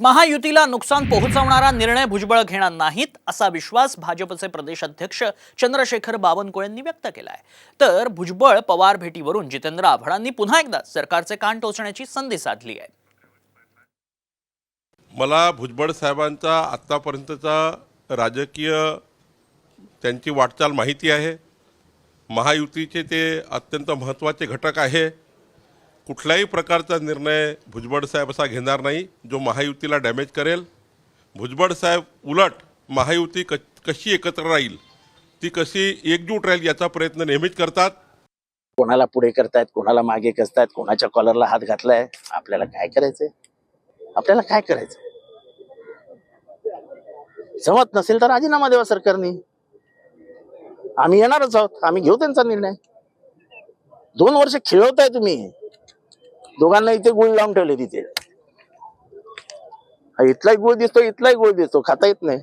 महायुतीला नुकसान पोहोचवणारा निर्णय भुजबळ घेणार नाहीत असा विश्वास भाजपचे प्रदेश अध्यक्ष चंद्रशेखर बावनकुळेंनी व्यक्त केलाय. तर भुजबळ पवार भेटीवरून जितेंद्र आव्हाडांनी पुन्हा एकदा सरकारचे कान टोचण्याची संधी साधली आहे. मला भुजबळ साहेबांचा आत्तापर्यंतचा राजकीय त्यांची वाटचाल माहिती आहे. महायुतीचे ते अत्यंत महत्त्वाचे घटक आहे. कुठल्याही प्रकारचा निर्णय भुजबळ साहेब असा घेणार नाही जो महायुतीला डॅमेज करेल. भुजबळ साहेब उलट महायुती क कशी एकत्र राहील ती कशी एकजूट राहील याचा प्रयत्न नेहमीच करतात. कोणाला पुढे करतायत कोणाला मागे कसतायत कोणाच्या कॉलरला हात घातलाय आपल्याला काय करायचंय? आपल्याला काय करायचं जमत नसेल तर राजीनामा देवा सरकारने. आम्ही येणारच आहोत आम्ही घेऊ त्यांचा निर्णय. दोन वर्ष खेळवताय तुम्ही. दोघांना इथे गुळ लावून ठेवले तिथे. हा इथलाही गुळ दिसतो इथलाही गुळ दिसतो खाता येत नाही.